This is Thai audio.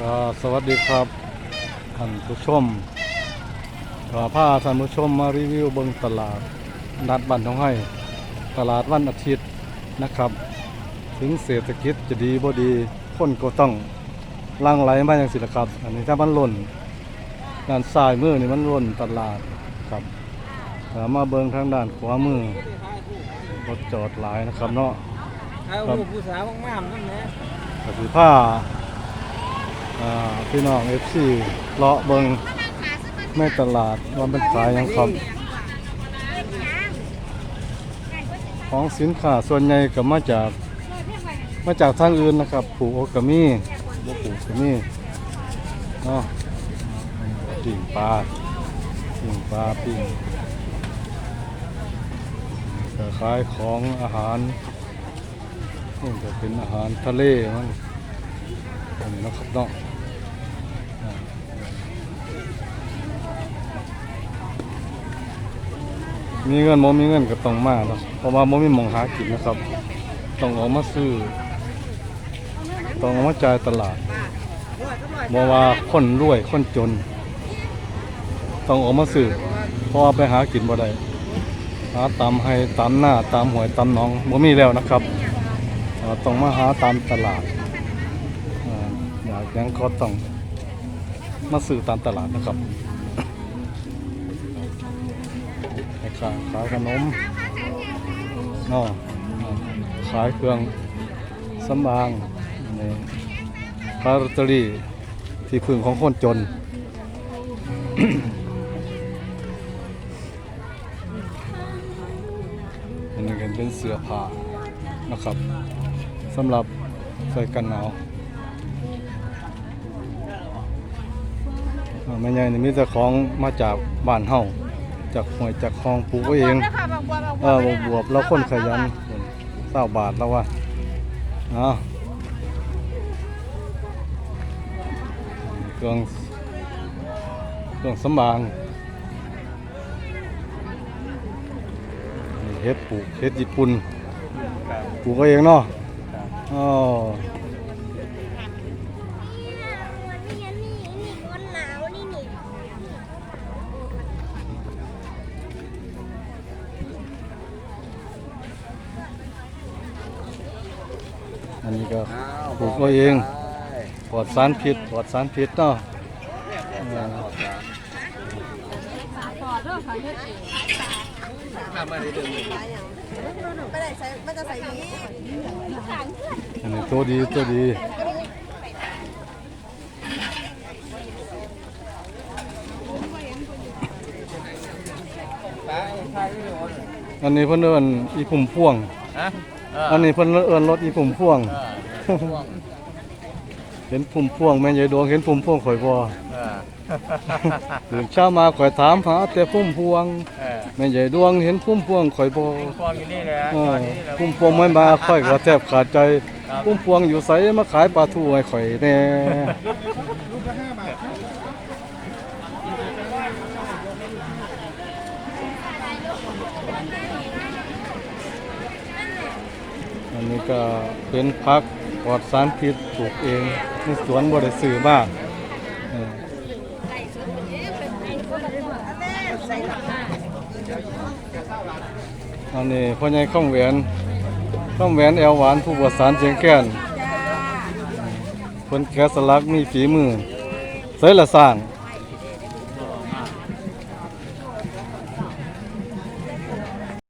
ก็สวัสดีครับท่านผู้ชมก็พาท่านผู้ชมมารีวิวเบิ่งตลาดนัดบันทองให้ ตลาดวันอาทิตย์นะครับ ถึงเศรษฐกิจจะดีบ่ดีคนก็ต้องหลังไหลมาอย่างสิละครับ อันนี้ถ้ามันหล่นด้านซ้ายมือนี่มันหล่นตลาดครับก็มาเบิ่งทางด้านขวามือรถจอดหลายนะครับเนาะ เอาลูกผู้สาวมากๆนั่นแหละกสิผ้าอ่า พี่น้องเอฟซีเลาะเบิงแม่ตลาดว่ามันขายยังครับ ของสินค้าส่วนใหญ่ก็มาจากมาจากทางอื่นนะครับปลูกโอกามีบ่ปลูกก็มีเนาะปิ่งปลาปิ่งปลาปิ่งขายของอาหารนี่จะเป็นอาหารทะเลมั้ง อันนี้นะครับเนาะมีเงินโมมีเงินก็ต้องมาเนาะเพราะว่าโมมีมองหากินนะครับ ต้องออกมาซื้อ ต้องออกมาจ่ายตลาดบ่ว่าคนรวยคนจน ต้องออกมาซื้อเพราะว่าไปหากินบ่ได้หาตามให้ตามหน้าตามหวยตามน้องบ่มีแล้วนะครับต้องมาหาตามตลาด ยังก็ต้องมาซื้อตามตลาดนะครับแม่ค้าขายขนมนาะขายเครื่องสำอางนี่ขายลอตเตอรี่ที่พึ่งของคนจนอันนี้ก็เป็นเสื้อผ้านะครับสำหรับใส่กันหนาว แม่ใหญ่นี่มีแต่ของมาจากบ้านเฮาจากหวยจากคลองปลูกเอาเองเออบวบเราคนขยันเศร้าบาทแล้วว่ะเอาเครื่องเครื่องสำบางนี่เฮ็ดปลูกเฮ็ดญี่ปุ่นปลูกเอาเองเนาะอ๋อ นี่นี่นี่คนหนาวนี่นี่ อันนี้ก็ปลูกเอาเองปลอดสารพิษปลอดสารพิษเนาะอันนี้ตัวดีตัวดีอันนี้เพิ่นเอินอีพุ่มพวง ฮะอันนี้เพิ่นเอิ้นรถอีพุ่มพวงเห็นพุ่มพวงแม่ยายดวงเห็นพุ่มพวงข่อยบ่เออตื่นเช้ามาข่อยถามหาแต่พุ่มพวงเออแม่ยายดวงเห็นพุ่มพวงข่อยบ่ฟองอยู่นี่แหละเอตออนนี้เรา พุ่มพวงไม่มาข่อยก็แทบขาดใจพุ่มพวงอยู่ไสมาขายปลาทูให้ข่อยแน่ อันนี้ก็เป็นพักปลอดสารพิษปลูกเองในสวนบ่ได้ซื้อบ้านอันนี้พ่อใหญ่ข้องแหวนข้องแหวนแอวหวานผู้บวชสารเชียงแก่นเพิ่นแกะสลักมีฝีมือใส่ละสร้าง